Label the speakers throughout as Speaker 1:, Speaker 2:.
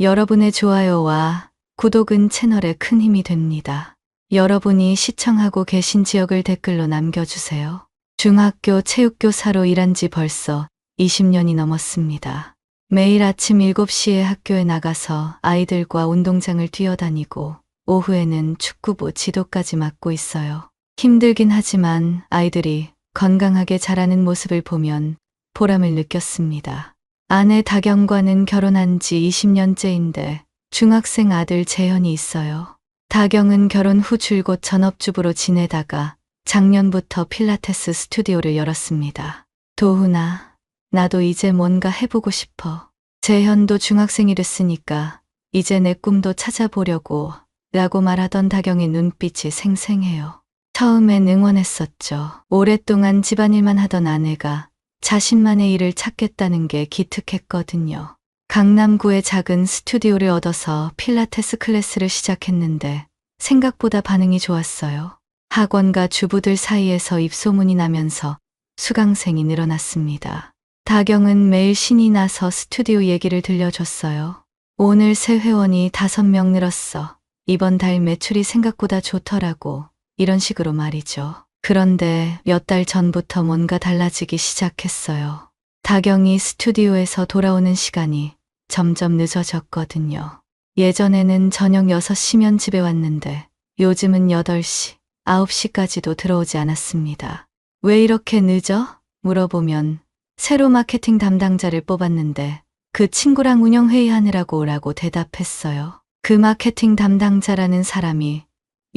Speaker 1: 여러분의 좋아요와 구독은 채널에 큰 힘이 됩니다. 여러분이 시청하고 계신 지역을 댓글로 남겨주세요. 중학교 체육교사로 일한 지 벌써 20년이 넘었습니다. 매일 아침 7시에 학교에 나가서 아이들과 운동장을 뛰어다니고 오후에는 축구부 지도까지 맡고 있어요. 힘들긴 하지만 아이들이 건강하게 자라는 모습을 보면 보람을 느꼈습니다. 아내 다경과는 결혼한 지 20년째인데 중학생 아들 재현이 있어요. 다경은 결혼 후 줄곧 전업주부로 지내다가 작년부터 필라테스 스튜디오를 열었습니다. 도훈아, 나도 이제 뭔가 해보고 싶어. 재현도 중학생이 됐으니까 이제 내 꿈도 찾아보려고 라고 말하던 다경의 눈빛이 생생해요. 처음엔 응원했었죠. 오랫동안 집안일만 하던 아내가 자신만의 일을 찾겠다는 게 기특했거든요. 강남구의 작은 스튜디오를 얻어서 필라테스 클래스를 시작했는데 생각보다 반응이 좋았어요. 학원과 주부들 사이에서 입소문이 나면서 수강생이 늘어났습니다. 다경은 매일 신이 나서 스튜디오 얘기를 들려줬어요. 오늘 새 회원이 다섯 명 늘었어. 이번 달 매출이 생각보다 좋더라고. 이런 식으로 말이죠. 그런데 몇 달 전부터 뭔가 달라지기 시작했어요. 다경이 스튜디오에서 돌아오는 시간이 점점 늦어졌거든요. 예전에는 저녁 6시면 집에 왔는데 요즘은 8시, 9시까지도 들어오지 않았습니다. 왜 이렇게 늦어? 물어보면 새로 마케팅 담당자를 뽑았는데 그 친구랑 운영회의하느라고 오라고 대답했어요. 그 마케팅 담당자라는 사람이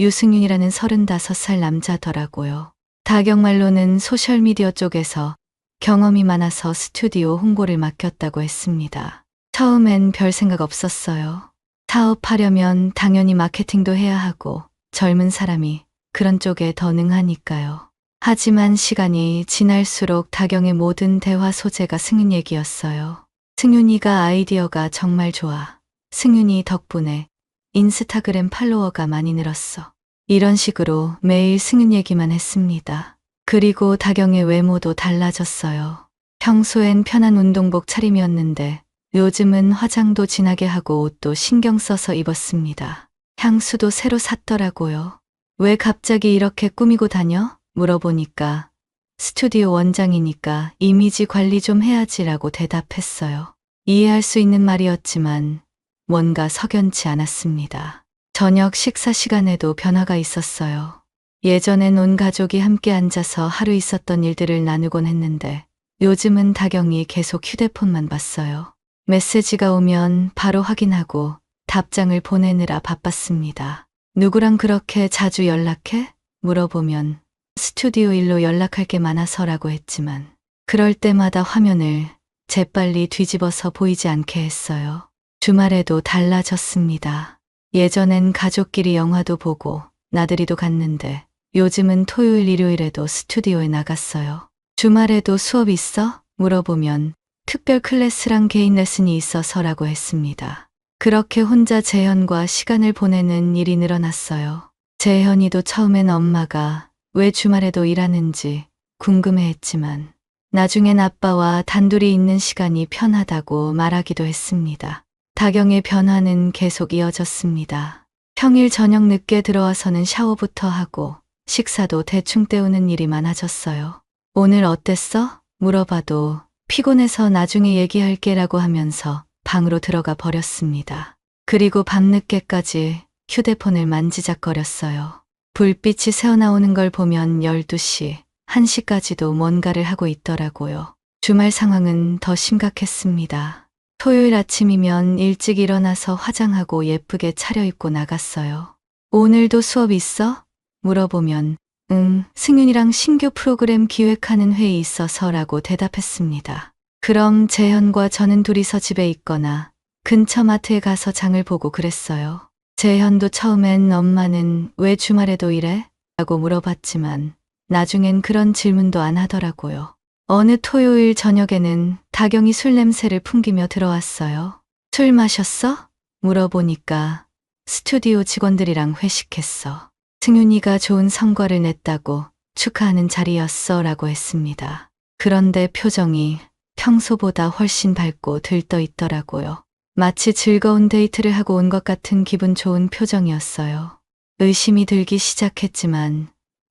Speaker 1: 유승윤이라는 35살 남자더라고요. 다경말로는 소셜미디어 쪽에서 경험이 많아서 스튜디오 홍보를 맡겼다고 했습니다. 처음엔 별 생각 없었어요. 사업하려면 당연히 마케팅도 해야 하고 젊은 사람이 그런 쪽에 더 능하니까요. 하지만 시간이 지날수록 다경의 모든 대화 소재가 승윤 얘기였어요. 승윤이가 아이디어가 정말 좋아. 승윤이 덕분에 인스타그램 팔로워가 많이 늘었어. 이런 식으로 매일 승윤 얘기만 했습니다. 그리고 다경의 외모도 달라졌어요. 평소엔 편한 운동복 차림이었는데 요즘은 화장도 진하게 하고 옷도 신경 써서 입었습니다. 향수도 새로 샀더라고요. 왜 갑자기 이렇게 꾸미고 다녀? 물어보니까 스튜디오 원장이니까 이미지 관리 좀 해야지라고 대답했어요. 이해할 수 있는 말이었지만 뭔가 석연치 않았습니다. 저녁 식사 시간에도 변화가 있었어요. 예전엔 온 가족이 함께 앉아서 하루 있었던 일들을 나누곤 했는데 요즘은 다경이 계속 휴대폰만 봤어요. 메시지가 오면 바로 확인하고 답장을 보내느라 바빴습니다. 누구랑 그렇게 자주 연락해? 물어보면 스튜디오 일로 연락할 게 많아서라고 했지만 그럴 때마다 화면을 재빨리 뒤집어서 보이지 않게 했어요. 주말에도 달라졌습니다. 예전엔 가족끼리 영화도 보고 나들이도 갔는데 요즘은 토요일 일요일에도 스튜디오에 나갔어요. 주말에도 수업 있어? 물어보면 특별 클래스랑 개인 레슨이 있어서라고 했습니다. 그렇게 혼자 재현과 시간을 보내는 일이 늘어났어요. 재현이도 처음엔 엄마가 왜 주말에도 일하는지 궁금해했지만 나중엔 아빠와 단둘이 있는 시간이 편하다고 말하기도 했습니다. 다경의 변화는 계속 이어졌습니다. 평일 저녁 늦게 들어와서는 샤워부터 하고 식사도 대충 때우는 일이 많아졌어요. 오늘 어땠어? 물어봐도 피곤해서 나중에 얘기할게라고 하면서 방으로 들어가 버렸습니다. 그리고 밤늦게까지 휴대폰을 만지작거렸어요. 불빛이 새어나오는 걸 보면 12시, 1시까지도 뭔가를 하고 있더라고요. 주말 상황은 더 심각했습니다. 토요일 아침이면 일찍 일어나서 화장하고 예쁘게 차려입고 나갔어요. 오늘도 수업 있어? 물어보면 응, 승윤이랑 신규 프로그램 기획하는 회의 있어서라고 대답했습니다. 그럼 재현과 저는 둘이서 집에 있거나 근처 마트에 가서 장을 보고 그랬어요. 재현도 처음엔 엄마는 왜 주말에도 이래? 라고 물어봤지만 나중엔 그런 질문도 안 하더라고요. 어느 토요일 저녁에는 다경이 술 냄새를 풍기며 들어왔어요. 술 마셨어? 물어보니까 스튜디오 직원들이랑 회식했어. 승윤이가 좋은 성과를 냈다고 축하하는 자리였어 라고 했습니다. 그런데 표정이 평소보다 훨씬 밝고 들떠 있더라고요. 마치 즐거운 데이트를 하고 온 것 같은 기분 좋은 표정이었어요. 의심이 들기 시작했지만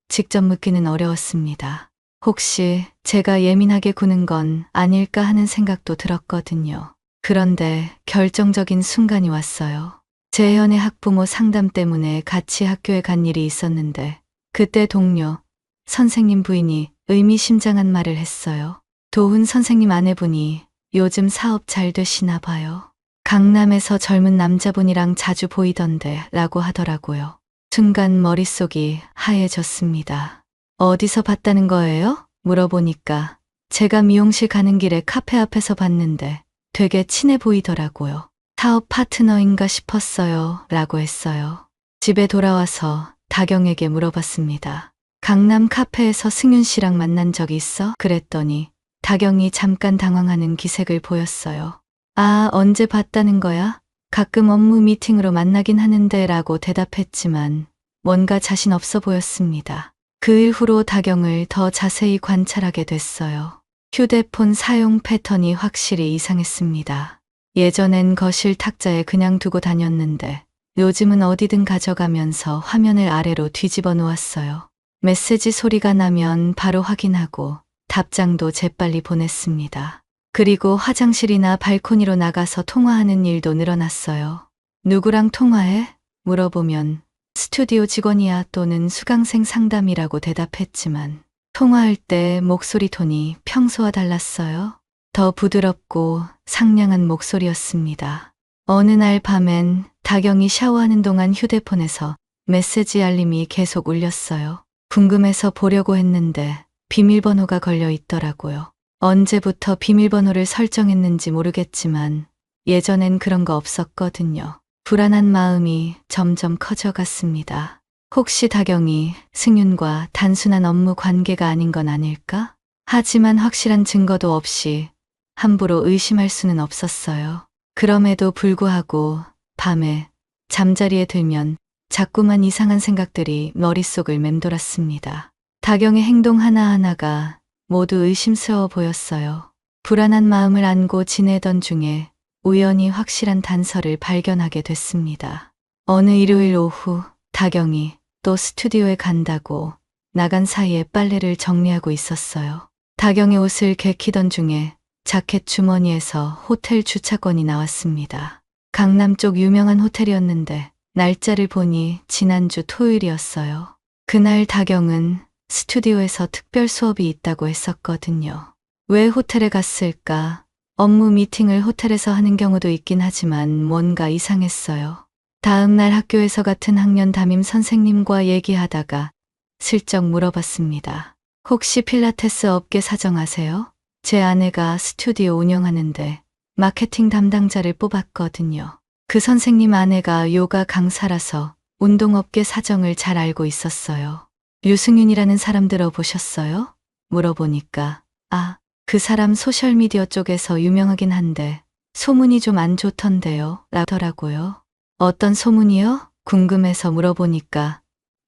Speaker 1: 직접 묻기는 어려웠습니다. 혹시 제가 예민하게 구는 건 아닐까 하는 생각도 들었거든요. 그런데 결정적인 순간이 왔어요. 재현의 학부모 상담 때문에 같이 학교에 간 일이 있었는데 그때 동료, 선생님 부인이 의미심장한 말을 했어요. 도훈 선생님 아내분이 요즘 사업 잘 되시나 봐요. 강남에서 젊은 남자분이랑 자주 보이던데 라고 하더라고요. 순간 머릿속이 하얘졌습니다. 어디서 봤다는 거예요? 물어보니까 제가 미용실 가는 길에 카페 앞에서 봤는데 되게 친해 보이더라고요. 사업 파트너인가 싶었어요. 라고 했어요. 집에 돌아와서 다경에게 물어봤습니다. 강남 카페에서 승윤 씨랑 만난 적 있어? 그랬더니 다경이 잠깐 당황하는 기색을 보였어요. 아, 언제 봤다는 거야? 가끔 업무 미팅으로 만나긴 하는데 라고 대답했지만 뭔가 자신 없어 보였습니다. 그 이후로 다경을 더 자세히 관찰하게 됐어요. 휴대폰 사용 패턴이 확실히 이상했습니다. 예전엔 거실 탁자에 그냥 두고 다녔는데 요즘은 어디든 가져가면서 화면을 아래로 뒤집어 놓았어요. 메시지 소리가 나면 바로 확인하고 답장도 재빨리 보냈습니다. 그리고 화장실이나 발코니로 나가서 통화하는 일도 늘어났어요. 누구랑 통화해? 물어보면 스튜디오 직원이야 또는 수강생 상담이라고 대답했지만 통화할 때 목소리 톤이 평소와 달랐어요. 더 부드럽고 상냥한 목소리였습니다. 어느 날 밤엔 다경이 샤워하는 동안 휴대폰에서 메시지 알림이 계속 울렸어요. 궁금해서 보려고 했는데 비밀번호가 걸려 있더라고요. 언제부터 비밀번호를 설정했는지 모르겠지만 예전엔 그런 거 없었거든요. 불안한 마음이 점점 커져갔습니다. 혹시 다경이 승윤과 단순한 업무 관계가 아닌 건 아닐까? 하지만 확실한 증거도 없이 함부로 의심할 수는 없었어요. 그럼에도 불구하고 밤에 잠자리에 들면 자꾸만 이상한 생각들이 머릿속을 맴돌았습니다. 다경의 행동 하나하나가 모두 의심스러워 보였어요. 불안한 마음을 안고 지내던 중에 우연히 확실한 단서를 발견하게 됐습니다. 어느 일요일 오후 다경이 또 스튜디오에 간다고 나간 사이에 빨래를 정리하고 있었어요. 다경의 옷을 개키던 중에 자켓 주머니에서 호텔 주차권이 나왔습니다. 강남 쪽 유명한 호텔이었는데 날짜를 보니 지난주 토요일이었어요. 그날 다경은 스튜디오에서 특별 수업이 있다고 했었거든요. 왜 호텔에 갔을까? 업무 미팅을 호텔에서 하는 경우도 있긴 하지만 뭔가 이상했어요. 다음 날 학교에서 같은 학년 담임 선생님과 얘기하다가 슬쩍 물어봤습니다. 혹시 필라테스 업계 사정하세요? 제 아내가 스튜디오 운영하는데 마케팅 담당자를 뽑았거든요. 그 선생님 아내가 요가 강사라서 운동업계 사정을 잘 알고 있었어요. 류승윤이라는 사람 들어보셨어요? 물어보니까, 아, 그 사람 소셜미디어 쪽에서 유명하긴 한데, 소문이 좀 안 좋던데요. 라더라고요. 어떤 소문이요? 궁금해서 물어보니까,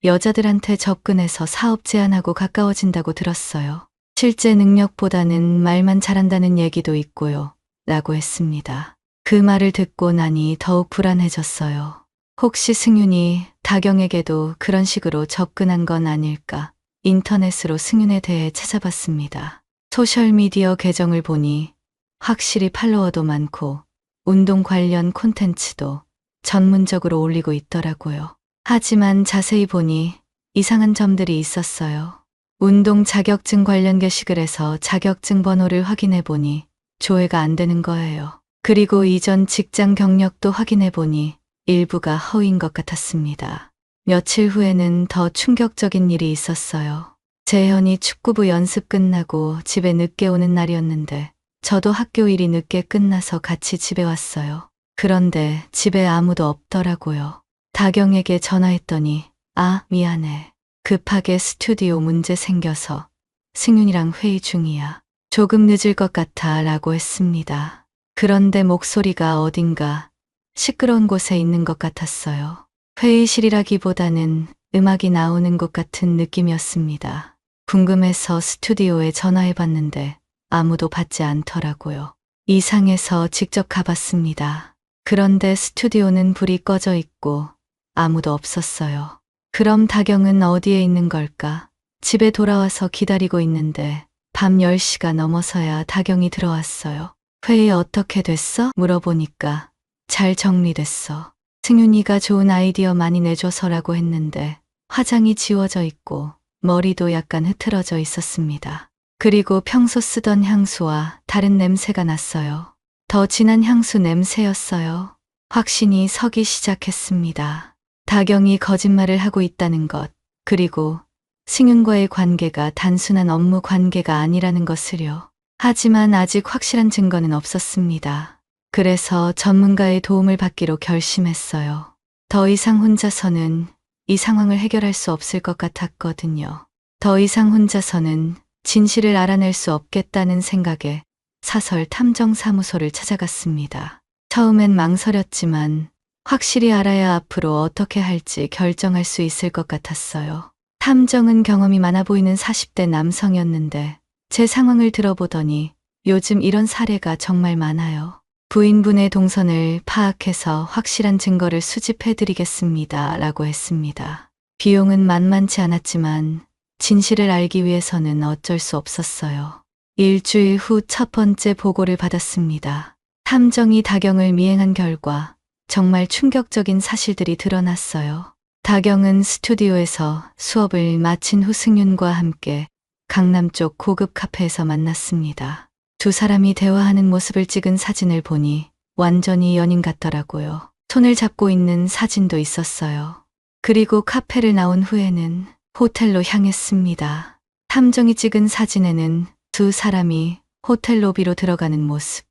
Speaker 1: 여자들한테 접근해서 사업 제안하고 가까워진다고 들었어요. 실제 능력보다는 말만 잘한다는 얘기도 있고요. 라고 했습니다. 그 말을 듣고 나니 더욱 불안해졌어요. 혹시 승윤이 다경에게도 그런 식으로 접근한 건 아닐까? 인터넷으로 승윤에 대해 찾아봤습니다. 소셜미디어 계정을 보니 확실히 팔로워도 많고 운동 관련 콘텐츠도 전문적으로 올리고 있더라고요. 하지만 자세히 보니 이상한 점들이 있었어요. 운동 자격증 관련 게시글 에서 자격증 번호를 확인해 보니 조회가 안 되는 거예요. 그리고 이전 직장 경력도 확인해 보니 일부가 허위인 것 같았습니다. 며칠 후에는 더 충격적인 일이 있었어요. 재현이 축구부 연습 끝나고 집에 늦게 오는 날이었는데 저도 학교 일이 늦게 끝나서 같이 집에 왔어요. 그런데 집에 아무도 없더라고요. 다경에게 전화했더니 아, 미안해. 급하게 스튜디오 문제 생겨서 승윤이랑 회의 중이야. 조금 늦을 것 같아 라고 했습니다. 그런데 목소리가 어딘가 시끄러운 곳에 있는 것 같았어요. 회의실이라기보다는 음악이 나오는 곳 같은 느낌이었습니다. 궁금해서 스튜디오에 전화해 봤는데 아무도 받지 않더라고요. 이상해서 직접 가봤습니다. 그런데 스튜디오는 불이 꺼져 있고 아무도 없었어요. 그럼 다경은 어디에 있는 걸까? 집에 돌아와서 기다리고 있는데 밤 10시가 넘어서야 다경이 들어왔어요. 회의 어떻게 됐어? 물어보니까 잘 정리됐어. 승윤이가 좋은 아이디어 많이 내줘서라고 했는데 화장이 지워져 있고 머리도 약간 흐트러져 있었습니다. 그리고 평소 쓰던 향수와 다른 냄새가 났어요. 더 진한 향수 냄새였어요. 확신이 서기 시작했습니다. 다경이 거짓말을 하고 있다는 것, 그리고 승윤과의 관계가 단순한 업무 관계가 아니라는 것을요. 하지만 아직 확실한 증거는 없었습니다. 그래서 전문가의 도움을 받기로 결심했어요. 더 이상 혼자서는 이 상황을 해결할 수 없을 것 같았거든요. 더 이상 혼자서는 진실을 알아낼 수 없겠다는 생각에 사설 탐정사무소를 찾아갔습니다. 처음엔 망설였지만 확실히 알아야 앞으로 어떻게 할지 결정할 수 있을 것 같았어요. 탐정은 경험이 많아 보이는 40대 남성이었는데 제 상황을 들어보더니 요즘 이런 사례가 정말 많아요. 부인분의 동선을 파악해서 확실한 증거를 수집해 드리겠습니다. 라고 했습니다. 비용은 만만치 않았지만 진실을 알기 위해서는 어쩔 수 없었어요. 일주일 후 첫 번째 보고를 받았습니다. 탐정이 다경을 미행한 결과 정말 충격적인 사실들이 드러났어요. 다경은 스튜디오에서 수업을 마친 후 승윤과 함께 강남 쪽 고급 카페에서 만났습니다. 두 사람이 대화하는 모습을 찍은 사진을 보니 완전히 연인 같더라고요. 손을 잡고 있는 사진도 있었어요. 그리고 카페를 나온 후에는 호텔로 향했습니다. 탐정이 찍은 사진에는 두 사람이 호텔 로비로 들어가는 모습,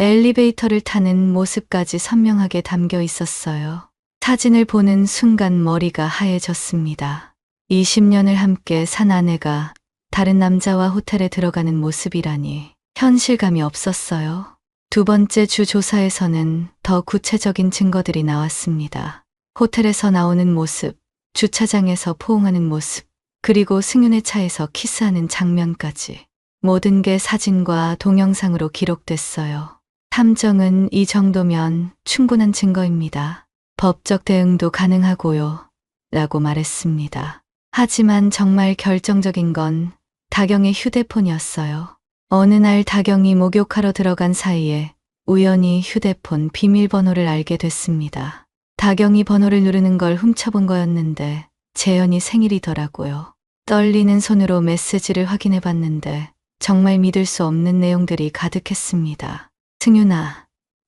Speaker 1: 엘리베이터를 타는 모습까지 선명하게 담겨 있었어요. 사진을 보는 순간 머리가 하얘졌습니다. 20년을 함께 산 아내가 다른 남자와 호텔에 들어가는 모습이라니 현실감이 없었어요. 두 번째 주 조사에서는 더 구체적인 증거들이 나왔습니다. 호텔에서 나오는 모습, 주차장에서 포옹하는 모습, 그리고 승윤의 차에서 키스하는 장면까지 모든 게 사진과 동영상으로 기록됐어요. 탐정은 이 정도면 충분한 증거입니다. 법적 대응도 가능하고요. 라고 말했습니다. 하지만 정말 결정적인 건 다경의 휴대폰이었어요. 어느 날 다경이 목욕하러 들어간 사이에 우연히 휴대폰 비밀번호를 알게 됐습니다. 다경이 번호를 누르는 걸 훔쳐본 거였는데 재현이 생일이더라고요. 떨리는 손으로 메시지를 확인해 봤는데 정말 믿을 수 없는 내용들이 가득했습니다. 승윤아,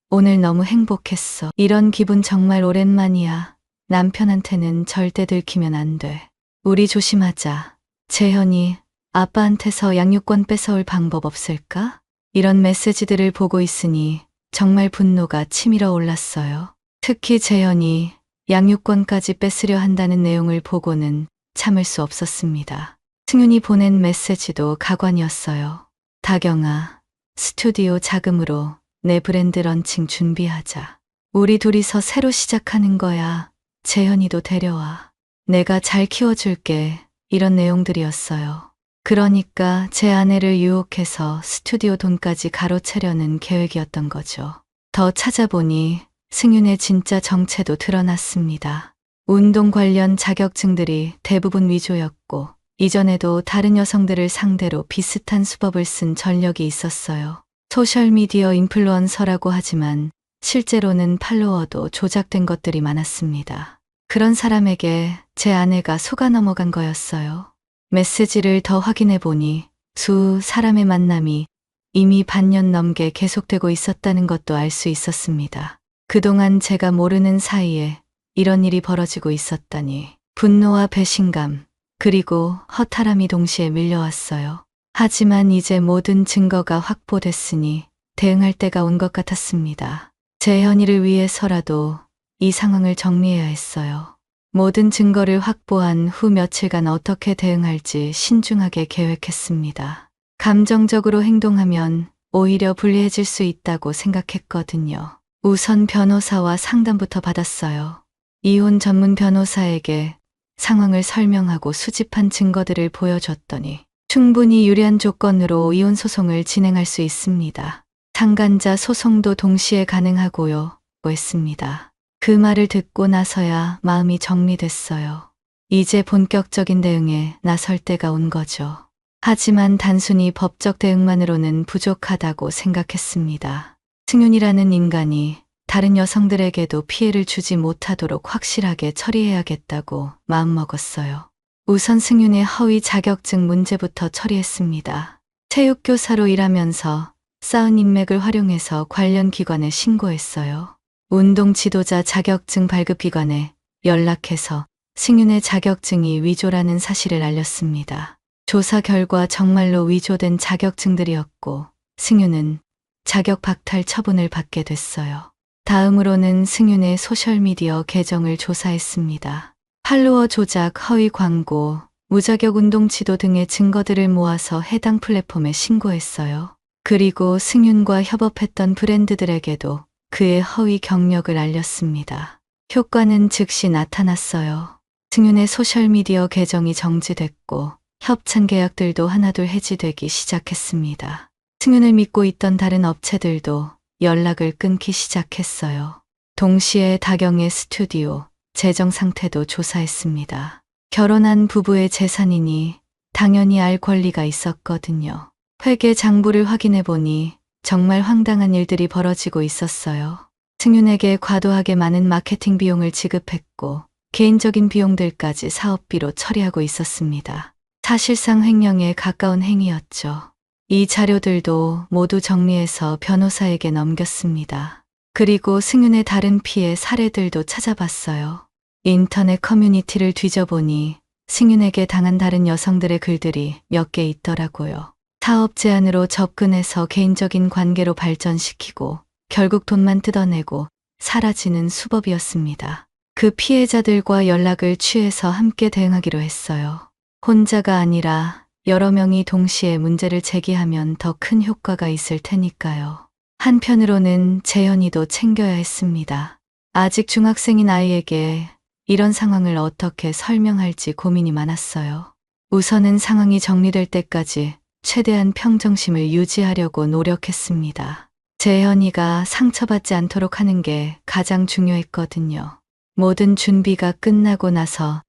Speaker 1: 오늘 너무 행복했어. 이런 기분 정말 오랜만이야. 남편한테는 절대 들키면 안 돼. 우리 조심하자. 재현이 아빠한테서 양육권 뺏어올 방법 없을까? 이런 메시지들을 보고 있으니 정말 분노가 치밀어 올랐어요. 특히 재현이 양육권까지 뺏으려 한다는 내용을 보고는 참을 수 없었습니다. 승윤이 보낸 메시지도 가관이었어요. 다경아, 스튜디오 자금으로 내 브랜드 런칭 준비하자. 우리 둘이서 새로 시작하는 거야. 재현이도 데려와. 내가 잘 키워줄게. 이런 내용들이었어요. 그러니까 제 아내를 유혹해서 스튜디오 돈까지 가로채려는 계획이었던 거죠. 더 찾아보니 승윤의 진짜 정체도 드러났습니다. 운동 관련 자격증들이 대부분 위조였고, 이전에도 다른 여성들을 상대로 비슷한 수법을 쓴 전력이 있었어요. 소셜미디어 인플루언서라고 하지만 실제로는 팔로워도 조작된 것들이 많았습니다. 그런 사람에게 제 아내가 속아 넘어간 거였어요. 메시지를 더 확인해 보니 두 사람의 만남이 이미 반년 넘게 계속되고 있었다는 것도 알 수 있었습니다. 그동안 제가 모르는 사이에 이런 일이 벌어지고 있었다니 분노와 배신감 그리고 허탈함이 동시에 밀려왔어요. 하지만 이제 모든 증거가 확보됐으니 대응할 때가 온 것 같았습니다. 제 현이를 위해서라도 이 상황을 정리해야 했어요. 모든 증거를 확보한 후 며칠간 어떻게 대응할지 신중하게 계획했습니다. 감정적으로 행동하면 오히려 불리해질 수 있다고 생각했거든요. 우선 변호사와 상담부터 받았어요. 이혼 전문 변호사에게 상황을 설명하고 수집한 증거들을 보여줬더니 충분히 유리한 조건으로 이혼 소송을 진행할 수 있습니다. 상간자 소송도 동시에 가능하고요. 있다고 했습니다. 그 말을 듣고 나서야 마음이 정리됐어요. 이제 본격적인 대응에 나설 때가 온 거죠. 하지만 단순히 법적 대응만으로는 부족하다고 생각했습니다. 승윤이라는 인간이 다른 여성들에게도 피해를 주지 못하도록 확실하게 처리해야겠다고 마음먹었어요. 우선 승윤의 허위 자격증 문제부터 처리했습니다. 체육교사로 일하면서 쌓은 인맥을 활용해서 관련 기관에 신고했어요. 운동 지도자 자격증 발급 기관에 연락해서 승윤의 자격증이 위조라는 사실을 알렸습니다. 조사 결과 정말로 위조된 자격증들이었고 승윤은 자격 박탈 처분을 받게 됐어요. 다음으로는 승윤의 소셜미디어 계정을 조사했습니다. 팔로워 조작, 허위 광고, 무자격 운동 지도 등의 증거들을 모아서 해당 플랫폼에 신고했어요. 그리고 승윤과 협업했던 브랜드들에게도 그의 허위 경력을 알렸습니다. 효과는 즉시 나타났어요. 승윤의 소셜미디어 계정이 정지됐고 협찬 계약들도 하나둘 해지되기 시작했습니다. 승윤을 믿고 있던 다른 업체들도 연락을 끊기 시작했어요. 동시에 다경의 스튜디오, 재정 상태도 조사했습니다. 결혼한 부부의 재산이니 당연히 알 권리가 있었거든요. 회계 장부를 확인해 보니 정말 황당한 일들이 벌어지고 있었어요. 승윤에게 과도하게 많은 마케팅 비용을 지급했고 개인적인 비용들까지 사업비로 처리하고 있었습니다. 사실상 횡령에 가까운 행위였죠. 이 자료들도 모두 정리해서 변호사에게 넘겼습니다. 그리고 승윤의 다른 피해 사례들도 찾아봤어요. 인터넷 커뮤니티를 뒤져보니 승윤에게 당한 다른 여성들의 글들이 몇 개 있더라고요. 사업 제안으로 접근해서 개인적인 관계로 발전시키고 결국 돈만 뜯어내고 사라지는 수법이었습니다. 그 피해자들과 연락을 취해서 함께 대응하기로 했어요. 혼자가 아니라 여러 명이 동시에 문제를 제기하면 더 큰 효과가 있을 테니까요. 한편으로는 재현이도 챙겨야 했습니다. 아직 중학생인 아이에게 이런 상황을 어떻게 설명할지 고민이 많았어요. 우선은 상황이 정리될 때까지 최대한 평정심을 유지하려고 노력했습니다. 재현이가 상처받지 않도록 하는 게 가장 중요했거든요. 모든 준비가 끝나고 나서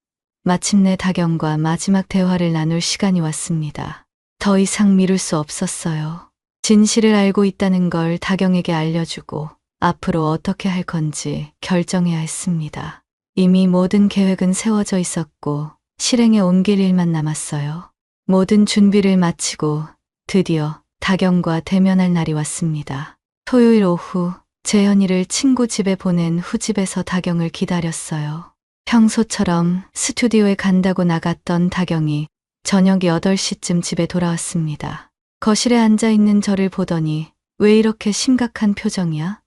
Speaker 1: 마침내 다경과 마지막 대화를 나눌 시간이 왔습니다. 더 이상 미룰 수 없었어요. 진실을 알고 있다는 걸 다경에게 알려주고 앞으로 어떻게 할 건지 결정해야 했습니다. 이미 모든 계획은 세워져 있었고 실행에 옮길 일만 남았어요. 모든 준비를 마치고 드디어 다경과 대면할 날이 왔습니다. 토요일 오후 재현이를 친구 집에 보낸 후 집에서 다경을 기다렸어요. 평소처럼 스튜디오에 간다고 나갔던 다경이 저녁 8시쯤 집에 돌아왔습니다. 거실에 앉아 있는 저를 보더니 왜 이렇게 심각한 표정이야?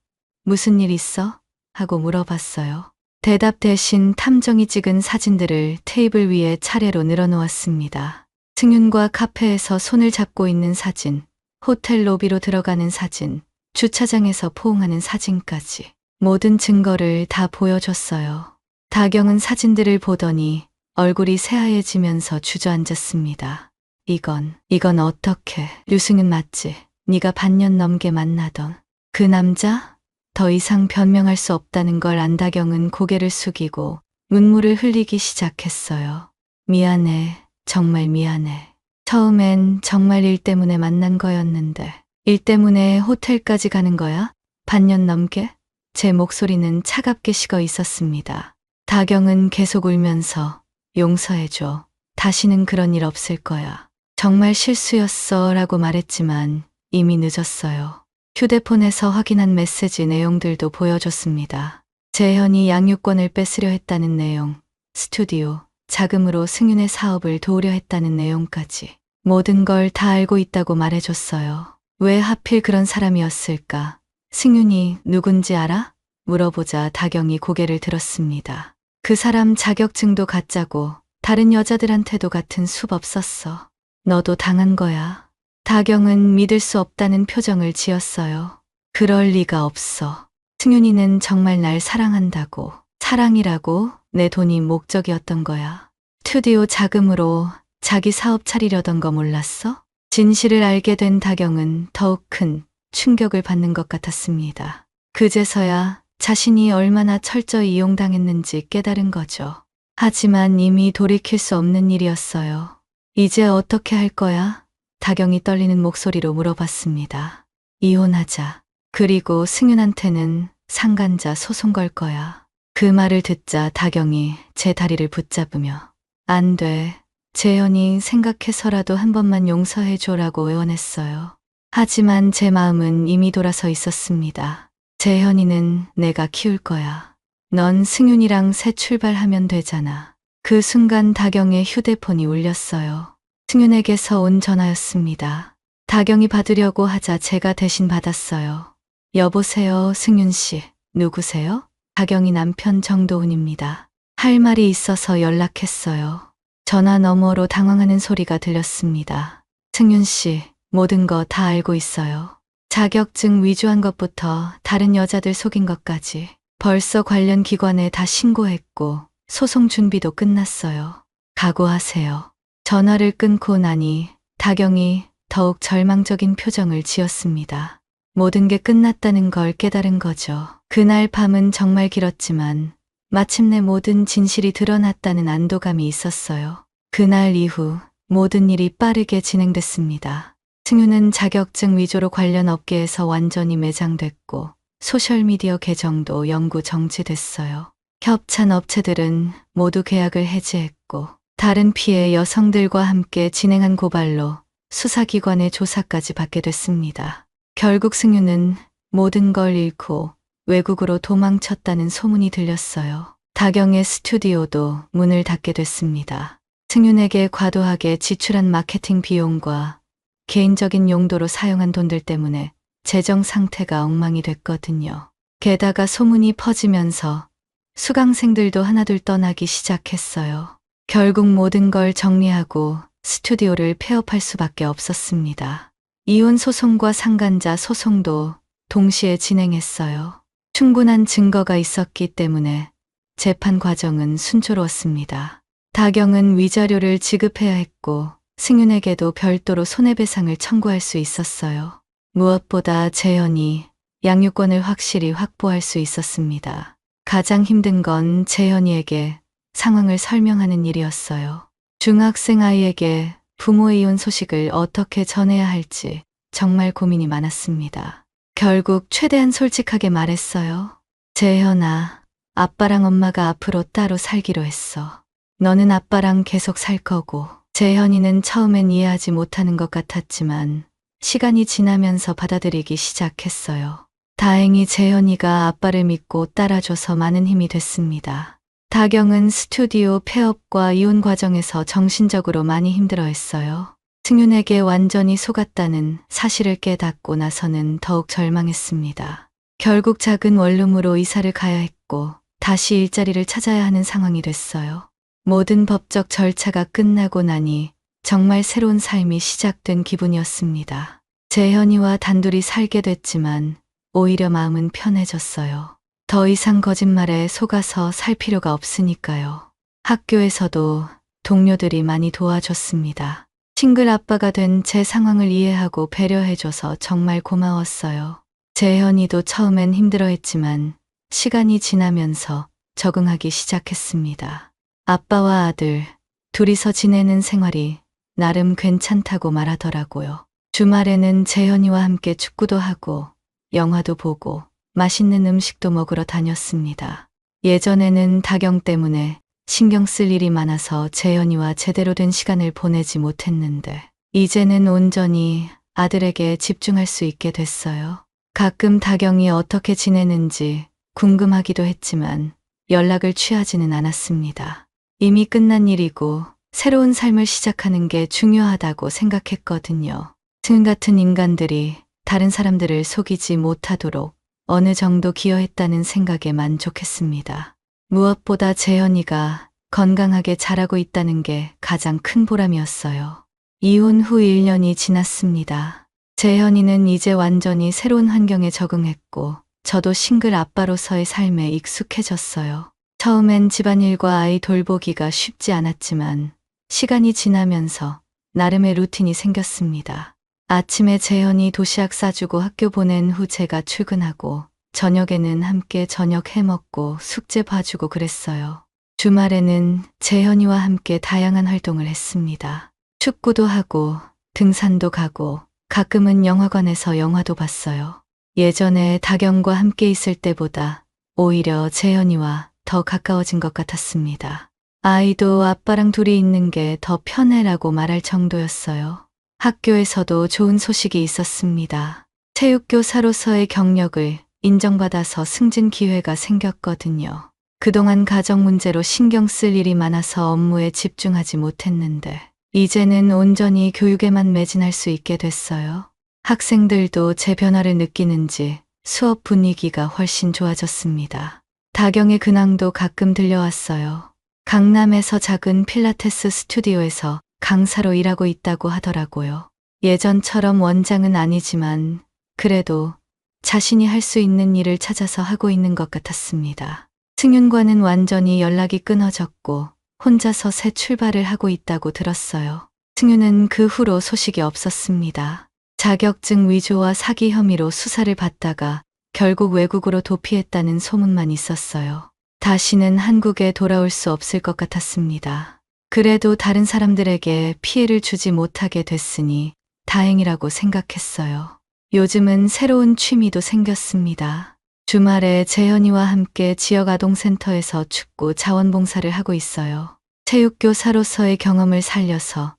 Speaker 1: 무슨 일 있어? 하고 물어봤어요. 대답 대신 탐정이 찍은 사진들을 테이블 위에 차례로 늘어놓았습니다. 승윤과 카페에서 손을 잡고 있는 사진, 호텔 로비로 들어가는 사진, 주차장에서 포옹하는 사진까지 모든 증거를 다 보여줬어요. 다경은 사진들을 보더니 얼굴이 새하얘지면서 주저앉았습니다. 이건, 이건 어떻게, 류승은 맞지? 네가 반년 넘게 만나던 그 남자? 더 이상 변명할 수 없다는 걸 안다경은 고개를 숙이고 눈물을 흘리기 시작했어요. 미안해. 정말 미안해. 처음엔 정말 일 때문에 만난 거였는데 일 때문에 호텔까지 가는 거야? 반년 넘게? 제 목소리는 차갑게 식어 있었습니다. 다경은 계속 울면서 용서해줘. 다시는 그런 일 없을 거야. 정말 실수였어 라고 말했지만 이미 늦었어요. 휴대폰에서 확인한 메시지 내용들도 보여줬습니다. 재현이 양육권을 뺏으려 했다는 내용, 스튜디오, 자금으로 승윤의 사업을 도우려 했다는 내용까지 모든 걸 다 알고 있다고 말해줬어요. 왜 하필 그런 사람이었을까? 승윤이 누군지 알아? 물어보자 다경이 고개를 들었습니다. 그 사람 자격증도 가짜고 다른 여자들한테도 같은 수법 썼어. 너도 당한 거야. 다경은 믿을 수 없다는 표정을 지었어요. 그럴 리가 없어. 승윤이는 정말 날 사랑한다고. 사랑이라고 내 돈이 목적이었던 거야. 스튜디오 자금으로 자기 사업 차리려던 거 몰랐어? 진실을 알게 된 다경은 더욱 큰 충격을 받는 것 같았습니다. 그제서야 자신이 얼마나 철저히 이용당했는지 깨달은 거죠. 하지만 이미 돌이킬 수 없는 일이었어요. 이제 어떻게 할 거야? 다경이 떨리는 목소리로 물어봤습니다. 이혼하자. 그리고 승윤한테는 상간자 소송 걸 거야. 그 말을 듣자 다경이 제 다리를 붙잡으며 안 돼. 재현이 생각해서라도 한 번만 용서해줘라고 애원했어요. 하지만 제 마음은 이미 돌아서 있었습니다. 재현이는 내가 키울 거야. 넌 승윤이랑 새 출발하면 되잖아. 그 순간 다경의 휴대폰이 울렸어요. 승윤에게서 온 전화였습니다. 다경이 받으려고 하자 제가 대신 받았어요. 여보세요, 승윤 씨. 누구세요? 다경이 남편 정도훈입니다. 할 말이 있어서 연락했어요. 전화 너머로 당황하는 소리가 들렸습니다. 승윤 씨, 모든 거 다 알고 있어요. 자격증 위조한 것부터 다른 여자들 속인 것까지 벌써 관련 기관에 다 신고했고 소송 준비도 끝났어요. 각오하세요. 전화를 끊고 나니 다경이 더욱 절망적인 표정을 지었습니다. 모든 게 끝났다는 걸 깨달은 거죠. 그날 밤은 정말 길었지만 마침내 모든 진실이 드러났다는 안도감이 있었어요. 그날 이후 모든 일이 빠르게 진행됐습니다. 승유는 자격증 위조로 관련 업계에서 완전히 매장됐고 소셜미디어 계정도 영구 정지됐어요. 협찬 업체들은 모두 계약을 해지했고 다른 피해 여성들과 함께 진행한 고발로 수사기관의 조사까지 받게 됐습니다. 결국 승유는 모든 걸 잃고 외국으로 도망쳤다는 소문이 들렸어요. 다경의 스튜디오도 문을 닫게 됐습니다. 승윤에게 과도하게 지출한 마케팅 비용과 개인적인 용도로 사용한 돈들 때문에 재정 상태가 엉망이 됐거든요. 게다가 소문이 퍼지면서 수강생들도 하나둘 떠나기 시작했어요. 결국 모든 걸 정리하고 스튜디오를 폐업할 수밖에 없었습니다. 이혼 소송과 상간자 소송도 동시에 진행했어요. 충분한 증거가 있었기 때문에 재판 과정은 순조로웠습니다. 다경은 위자료를 지급해야 했고 승윤에게도 별도로 손해배상을 청구할 수 있었어요. 무엇보다 재현이 양육권을 확실히 확보할 수 있었습니다. 가장 힘든 건 재현이에게 상황을 설명하는 일이었어요. 중학생 아이에게 부모의 이혼 소식을 어떻게 전해야 할지 정말 고민이 많았습니다. 결국 최대한 솔직하게 말했어요. 재현아, 아빠랑 엄마가 앞으로 따로 살기로 했어. 너는 아빠랑 계속 살 거고, 재현이는 처음엔 이해하지 못하는 것 같았지만, 시간이 지나면서 받아들이기 시작했어요. 다행히 재현이가 아빠를 믿고 따라줘서 많은 힘이 됐습니다. 다경은 스튜디오 폐업과 이혼 과정에서 정신적으로 많이 힘들어 했어요. 승윤에게 완전히 속았다는 사실을 깨닫고 나서는 더욱 절망했습니다. 결국 작은 원룸으로 이사를 가야 했고 다시 일자리를 찾아야 하는 상황이 됐어요. 모든 법적 절차가 끝나고 나니 정말 새로운 삶이 시작된 기분이었습니다. 재현이와 단둘이 살게 됐지만 오히려 마음은 편해졌어요. 더 이상 거짓말에 속아서 살 필요가 없으니까요. 학교에서도 동료들이 많이 도와줬습니다. 싱글 아빠가 된 제 상황을 이해하고 배려해줘서 정말 고마웠어요. 재현이도 처음엔 힘들어했지만 시간이 지나면서 적응하기 시작했습니다. 아빠와 아들, 둘이서 지내는 생활이 나름 괜찮다고 말하더라고요. 주말에는 재현이와 함께 축구도 하고 영화도 보고 맛있는 음식도 먹으러 다녔습니다. 예전에는 다경 때문에 신경 쓸 일이 많아서 재현이와 제대로 된 시간을 보내지 못했는데 이제는 온전히 아들에게 집중할 수 있게 됐어요. 가끔 다경이 어떻게 지내는지 궁금하기도 했지만 연락을 취하지는 않았습니다. 이미 끝난 일이고 새로운 삶을 시작하는 게 중요하다고 생각했거든요. 승 같은 인간들이 다른 사람들을 속이지 못하도록 어느 정도 기여했다는 생각에 만족했습니다. 무엇보다 재현이가 건강하게 자라고 있다는 게 가장 큰 보람이었어요. 이혼 후 1년이 지났습니다. 재현이는 이제 완전히 새로운 환경에 적응했고, 저도 싱글 아빠로서의 삶에 익숙해졌어요. 처음엔 집안일과 아이 돌보기가 쉽지 않았지만, 시간이 지나면서 나름의 루틴이 생겼습니다. 아침에 재현이 도시락 싸주고 학교 보낸 후 제가 출근하고 저녁에는 함께 저녁 해먹고 숙제 봐주고 그랬어요. 주말에는 재현이와 함께 다양한 활동을 했습니다. 축구도 하고 등산도 가고 가끔은 영화관에서 영화도 봤어요. 예전에 다경과 함께 있을 때보다 오히려 재현이와 더 가까워진 것 같았습니다. 아이도 아빠랑 둘이 있는 게 더 편해라고 말할 정도였어요. 학교에서도 좋은 소식이 있었습니다. 체육교사로서의 경력을 인정받아서 승진 기회가 생겼거든요. 그동안 가정 문제로 신경 쓸 일이 많아서 업무에 집중하지 못했는데, 이제는 온전히 교육에만 매진할 수 있게 됐어요. 학생들도 제 변화를 느끼는지 수업 분위기가 훨씬 좋아졌습니다. 다경의 근황도 가끔 들려왔어요. 강남에서 작은 필라테스 스튜디오에서 강사로 일하고 있다고 하더라고요. 예전처럼 원장은 아니지만 그래도 자신이 할 수 있는 일을 찾아서 하고 있는 것 같았습니다. 승윤과는 완전히 연락이 끊어졌고 혼자서 새 출발을 하고 있다고 들었어요. 승윤은 그 후로 소식이 없었습니다. 자격증 위조와 사기 혐의로 수사를 받다가 결국 외국으로 도피했다는 소문만 있었어요. 다시는 한국에 돌아올 수 없을 것 같았습니다. 그래도 다른 사람들에게 피해를 주지 못하게 됐으니 다행이라고 생각했어요. 요즘은 새로운 취미도 생겼습니다. 주말에 재현이와 함께 지역 아동센터에서 축구 자원봉사를 하고 있어요. 체육교사로서의 경험을 살려서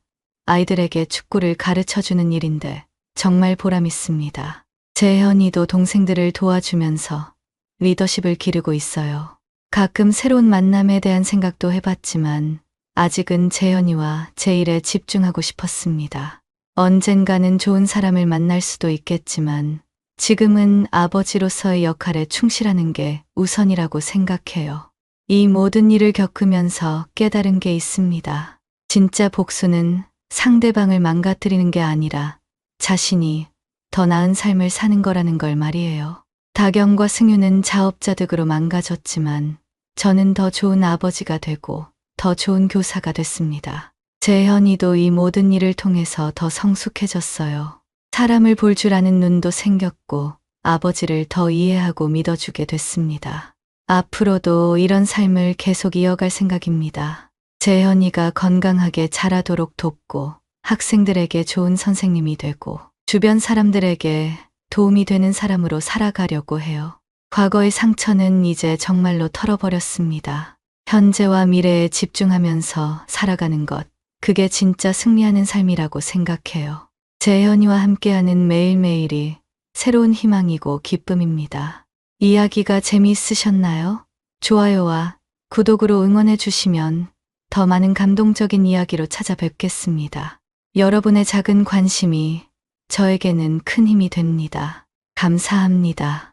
Speaker 1: 아이들에게 축구를 가르쳐 주는 일인데 정말 보람 있습니다. 재현이도 동생들을 도와주면서 리더십을 기르고 있어요. 가끔 새로운 만남에 대한 생각도 해봤지만 아직은 재현이와 제 일에 집중하고 싶었습니다. 언젠가는 좋은 사람을 만날 수도 있겠지만 지금은 아버지로서의 역할에 충실하는 게 우선이라고 생각해요. 이 모든 일을 겪으면서 깨달은 게 있습니다. 진짜 복수는 상대방을 망가뜨리는 게 아니라 자신이 더 나은 삶을 사는 거라는 걸 말이에요. 다경과 승유는 자업자득으로 망가졌지만 저는 더 좋은 아버지가 되고 더 좋은 교사가 됐습니다. 재현이도 이 모든 일을 통해서 더 성숙해졌어요. 사람을 볼 줄 아는 눈도 생겼고 아버지를 더 이해하고 믿어주게 됐습니다. 앞으로도 이런 삶을 계속 이어갈 생각입니다. 재현이가 건강하게 자라도록 돕고 학생들에게 좋은 선생님이 되고 주변 사람들에게 도움이 되는 사람으로 살아가려고 해요. 과거의 상처는 이제 정말로 털어버렸습니다. 현재와 미래에 집중하면서 살아가는 것. 그게 진짜 승리하는 삶이라고 생각해요. 재현이와 함께하는 매일매일이 새로운 희망이고 기쁨입니다. 이야기가 재미있으셨나요? 좋아요와 구독으로 응원해 주시면 더 많은 감동적인 이야기로 찾아뵙겠습니다. 여러분의 작은 관심이 저에게는 큰 힘이 됩니다. 감사합니다.